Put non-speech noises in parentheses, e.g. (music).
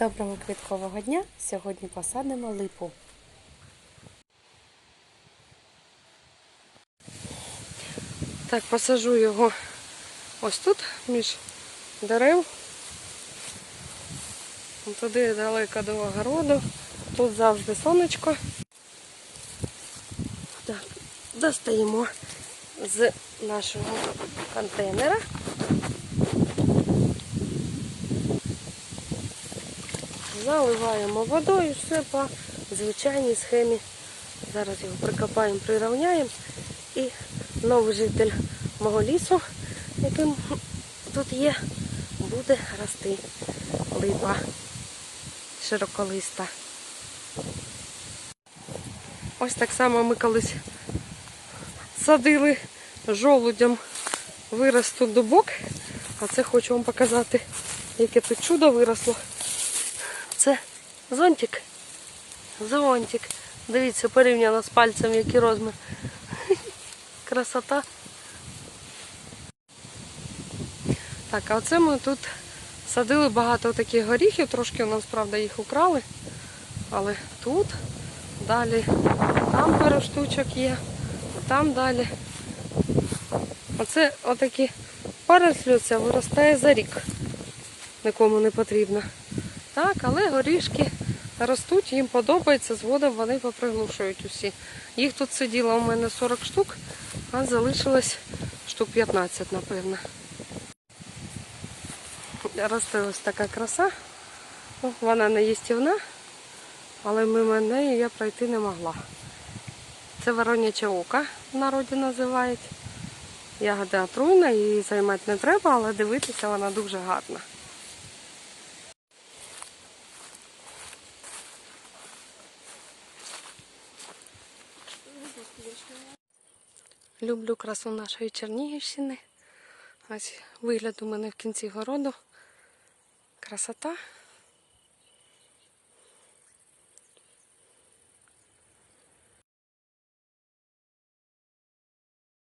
Доброго квіткового дня! Сьогодні посадимо липу. Так, посажу його ось тут, між дерев. Туди далеко до огороду. Тут завжди сонечко. Так, достаємо з нашого контейнера. Заливаємо водою, все по звичайній схемі. Зараз його прикопаємо, прирівняємо. І новий житель мого лісу, яким тут є, буде рости липа широколиста. Ось так само ми колись садили жолудям вирос тут дубок. А це хочу вам показати, яке тут чудо виросло. Це зонтик. Зонтик. Дивіться, порівняно з пальцем, який розмір. (laughs) Красота. Так, а оце ми тут садили багато таких горіхів, трошки у нас, правда, їх украли. Але тут, далі, там пару штучок є, там далі. Оце отакі парослю ця виростає за рік. Нікому не потрібно. Так, але горішки ростуть, їм подобається, згодом вони поприглушують усі. Їх тут сиділо у мене 40 штук, а залишилось штук 15, напевно. Росте ось така краса. Вона не їстівна, але мимо неї я пройти не могла. Це вороняче ока в народі називають. Ягода отруйна, її займати не треба, але дивитися вона дуже гарна. Люблю красу нашої Чернігівщини. Ось вигляд у мене в кінці городу. Красота.